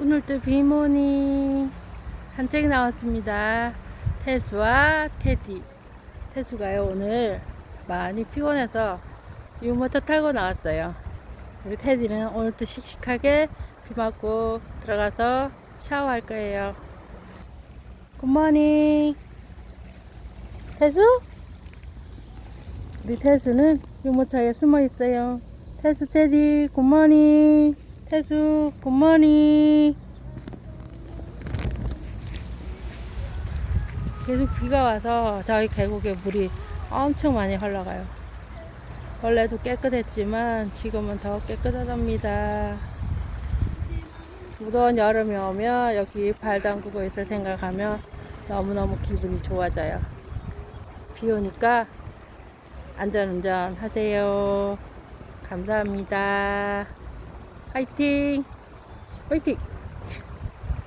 오늘도 비모니 산책 나왔습니다. 태수와 테디. 태수가요, 오늘 많이 피곤해서 유모차 타고 나왔어요. 우리 테디는 오늘도 씩씩하게 비 맞고 들어가서 샤워할 거예요. 굿모닝. 태수? 우리 태수는 유모차에 숨어 있어요. 태수 테디 굿모닝. 태수 굿모닝. 계속 비가 와서 저희 계곡에 물이 엄청 많이 흘러가요. 원래도 깨끗했지만 지금은 더 깨끗하답니다. 무더운 여름이 오면 여기 발 담그고 있을 생각하면 너무너무 기분이 좋아져요. 비 오니까 안전운전 하세요. 감사합니다. 화이팅! 화이팅!